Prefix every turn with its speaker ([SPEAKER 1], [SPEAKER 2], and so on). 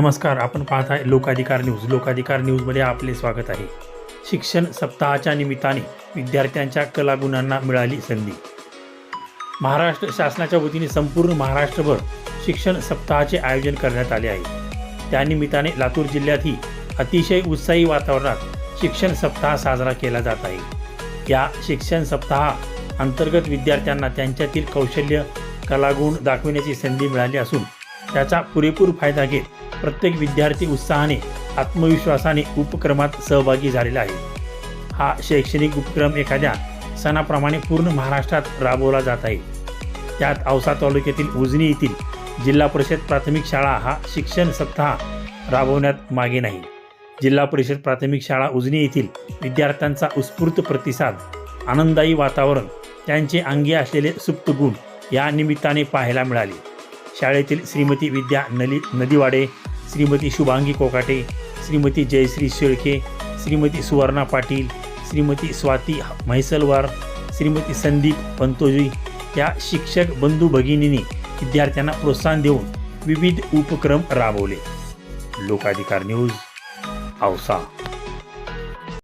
[SPEAKER 1] नमस्कार आपण पाहत आहे लोकाधिकार न्यूज. लोकाधिकार न्यूजमध्ये आपले स्वागत आहे. शिक्षण सप्ताहाच्या निमित्ताने विद्यार्थ्यांच्या कलागुणांना मिळाली संधी. महाराष्ट्र शासनाच्या वतीने संपूर्ण महाराष्ट्रभर शिक्षण सप्ताहाचे आयोजन करण्यात आले आहे. त्यानिमित्ताने लातूर जिल्ह्यातही अतिशय उत्साही वातावरणात शिक्षण सप्ताह साजरा केला जात आहे. या शिक्षण सप्ताहा अंतर्गत विद्यार्थ्यांना त्यांच्यातील कौशल्य कलागुण दाखविण्याची संधी मिळाली असून त्याचा पुरेपूर फायदा घेत प्रत्येक विद्यार्थी उत्साहाने आत्मविश्वासाने उपक्रमात सहभागी झालेला आहे. हा शैक्षणिक उपक्रम एखाद्या सणाप्रमाणे पूर्ण महाराष्ट्रात राबवला जात आहे. त्यात औसा तालुक्यातील उजनी येथील जिल्हा परिषद प्राथमिक शाळा हा शिक्षण सप्ताह राबवण्यात मागे नाही. जिल्हा परिषद प्राथमिक शाळा उजनी येथील विद्यार्थ्यांचा उत्स्फूर्त प्रतिसाद आनंददायी वातावरण त्यांचे अंगी असलेले सुप्त गुण या निमित्ताने पाहायला मिळाले. शाळेतील श्रीमती विद्या नली नदीवाडे श्रीमती शुभांगी कोकाटे श्रीमती जयश्री शेळके श्रीमती सुवर्णा पाटील श्रीमती स्वाती म्हैसलवार श्रीमती संदीप पंतोजी या शिक्षक बंधू भगिनींनी विद्यार्थ्यांना प्रोत्साहन देऊन विविध उपक्रम राबवले. लोकाधिकार न्यूज औसा.